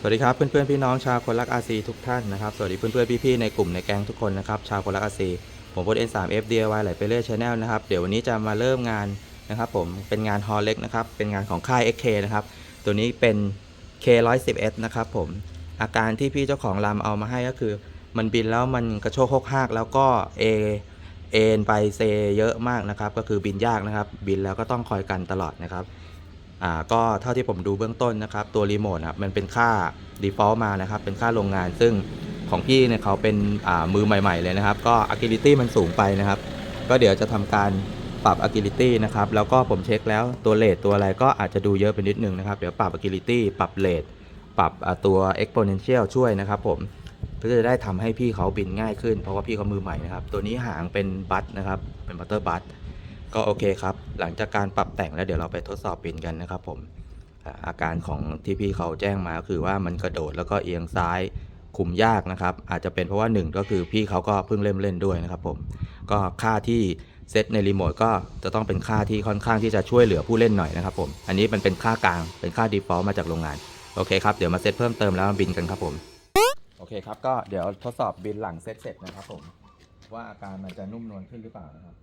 สวัสดีครับเพื่อนๆพี่น้องชาวคนรักอาซีทุกท่านนะครับสวัสดีเพื่อนๆพี่ๆในกลุ่มในแก๊งทุกคนนะครับชาวคนรักอาซีผมพล N3F DIY ไหลไปเรื่อยชาแนลนะครับเดี๋ยววันนี้จะมาเริ่มงานนะครับผมเป็นงานฮอลเล็กนะครับเป็นงานของค่าย XK นะครับตัวนี้เป็น K110S นะครับผมอาการที่พี่เจ้าของลำเอามาให้ก็คือ มันบินแล้วมันกระโชกโคกหากแล้วก็เอเอ็นไปเซเยอะมากนะครับก็คือบินยากนะครับ บินแล้วก็ต้องคอยกันตลอดนะครับ อ่าก็เท่าที่ผมดูเบื้องต้นนะครับ ตัวรีโมทครับมันเป็นค่า default มานะครับ เป็นค่าโรงงาน ซึ่งของพี่เนี่ยเขาเป็นอ่ามือใหม่ ๆ เลยนะครับ ก็ agility มันสูงไปนะครับ ก็เดี๋ยวจะทำการปรับ agility นะครับ แล้วก็ผมเช็คแล้วตัวเลทตัวอะไรก็อาจจะดูเยอะไปนิดนึงนะครับ เดี๋ยวปรับ agility ปรับเลทปรับตัว exponential ช่วยนะครับผมเพื่อจะได้ทำให้พี่เขาบินง่ายขึ้น เพราะว่าพี่เขามือใหม่นะครับ ตัวนี้หางเป็นบัตนะครับ เป็นบัตเตอร์บัต ก็โอเคครับ หลังจากการปรับแต่งแล้วเดี๋ยวเราไปทดสอบบินกันนะครับผมอาการของที่พี่เขาแจ้งมาคือว่ามันกระโดดแล้วก็เอียงซ้ายคุมยากนะครับ อาจจะเป็นเพราะว่าหนึ่งก็คือพี่เขาก็เพิ่งเล่นเล่นด้วยนะครับผมก็ค่าที่เซตในรีโมทก็จะต้องเป็นค่าที่ค่อนข้างที่จะช่วยเหลือผู้เล่นหน่อยนะครับผมอันนี้มันเป็นค่ากลางเป็นค่า default มาจากโรงงาน โอเคครับ เดี๋ยวมาเซตเพิ่มเติมแล้วมาบินกันครับผมโอเคครับก็เดี๋ยวทดสอบบินหลังเซตเสร็จนะครับผมว่าอาการมันจะนุ่มนวลขึ้นหรือเปล่านะครับ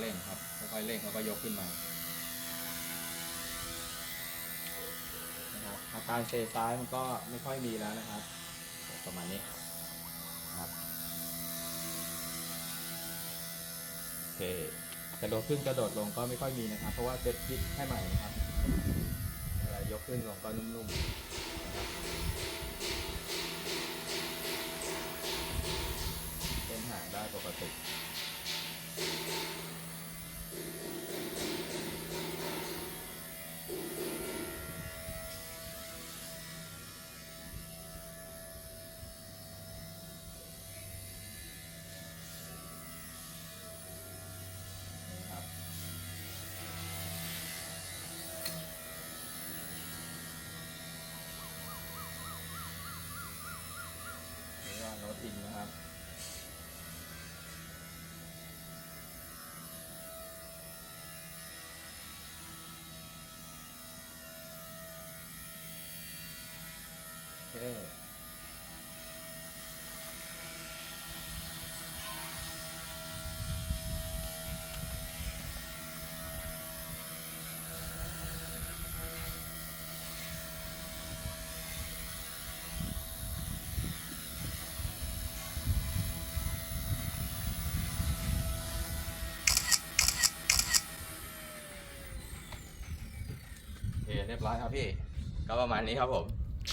เร่งครับค่อยๆเร่งแล้วก็ยกขึ้นมานะครับอาการเซซ้ายมันก็ไม่ค่อยมีแล้วนะครับ ประมาณนี้ครับโอเคกระโดดขึ้นกระโดดลงก็ไม่ค่อยมีนะครับ เพราะว่าเซตพิษให้ใหม่นะครับเวลายกขึ้นลงก็นุ่มๆ เคโอเรียบร้อยครับพี่ ก็ประมาณนี้ครับผม